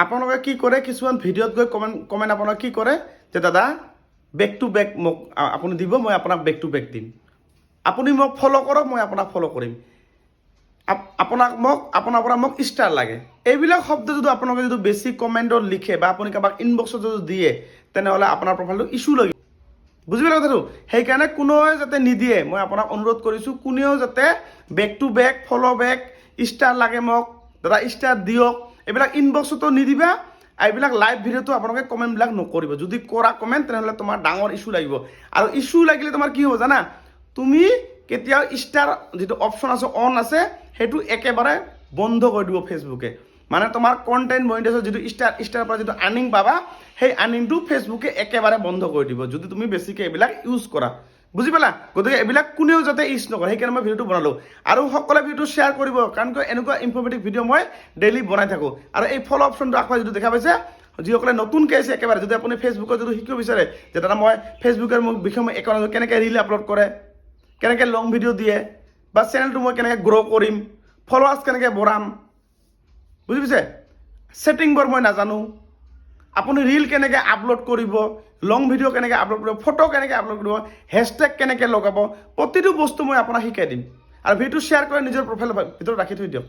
আপোনালোকে কি কৰে, কিছুমান ভিডিঅ'ত গৈ কমেণ্ট কমেণ্ট আপোনালোকে কি কৰে, যে দাদা বেক টু বেক মোক আপুনি দিব, মই আপোনাক বেক টু বেক দিম। আপুনি মোক ফ'ল' কৰক, মই আপোনাক ফ'ল' কৰিম। আপ- আপোনাক মোক, আপোনাৰ পৰা মোক ষ্টাৰ লাগে। এইবিলাক শব্দ যদি আপোনালোকে যদি বেছি কমেণ্টত লিখে বা আপুনি কাৰোবাক ইনবক্সত যদি দিয়ে, তেনেহ'লে আপোনাৰ প্ৰফাইলটো ইছ্যু লাগিব বুজি পালে কথাটো? সেইকাৰণে কোনোৱে যাতে নিদিয়ে, মই আপোনাক অনুৰোধ কৰিছোঁ, কোনেও যাতে back to back follow' back star লাগে মোক, দাদা ষ্টাৰ দিয়ক। এইবিলাক ইনবক্সতো নিদিবা, এইবিলাক লাইভ ভিডিঅ'টো আপোনালোকে কমেণ্টবিলাক নকৰিব। যদি কৰা কমেণ্ট তেনেহ'লে তোমাৰ ডাঙৰ ইছ্যু লাগিব। আৰু ইছ্যু লাগিলে তোমাৰ কি হ'ব জানা? তুমি কেতিয়াও ষ্টাৰ যিটো অপশ্যন আছে অন আছে, সেইটো একেবাৰে বন্ধ কৰি দিব ফেচবুকে মানে তোমাৰ কণ্টেণ্ট মনিটাইজৰ যিটো ষ্টাৰ ষ্টাৰৰ পৰা যিটো আৰ্নিং পাবা, সেই আৰ্নিংটো ফেচবুকে একেবাৰে বন্ধ কৰি দিব। যদি তুমি বেছিকৈ এইবিলাক ইউজ কৰা। বুজি পালা? গতিকে এইবিলাক কোনেও যাতে ইউজ নকৰে, সেইকাৰণে মই ভিডিঅ'টো বনালোঁ। আৰু সকলোৱে ভিডিঅ'টো শ্বেয়াৰ কৰিব, কাৰণ কিয় এনেকুৱা ইনফৰ্মেটিভ ভিডিঅ' মই ডেইলি বনাই থাকোঁ। আৰু এই ফ'ল' অপশ্যনটো আকৌ যিটো দেখা পাইছে, যিসকলে নতুনকৈ আছে একেবাৰে, যদি আপুনি ফেচবুকত যদি শিকিব বিচাৰে, যে দাদা মই ফেচবুকৰ মোক বিষয়ে মই একাউণ্ট কেনেকৈ ৰিল আপলোড কৰে, কেনেকৈ লং ভিডিঅ' দিয়ে, বা চেনেলটো মই কেনেকৈ গ্ৰ' কৰিম ফলোৱাৰ্ছ কেনেকৈ বঢ়াম, বুজি পাইছে? ছেটিংবোৰ মই নাজানো। আপুনি ৰীল কেনেকৈ আপলোড কৰিব লং ভিডিঅ' কেনেকৈ আপলোড কৰিব ফটো কেনেকৈ আপলোড কৰিব হেছটেগ কেনেকৈ লগাব, প্ৰতিটো বস্তু মই আপোনাক শিকাই দিম। আৰু ভিডিঅ'টো শ্বেয়াৰ কৰি নিজৰ প্ৰফাইলৰ ভিতৰত ৰাখি থৈ দিয়ক।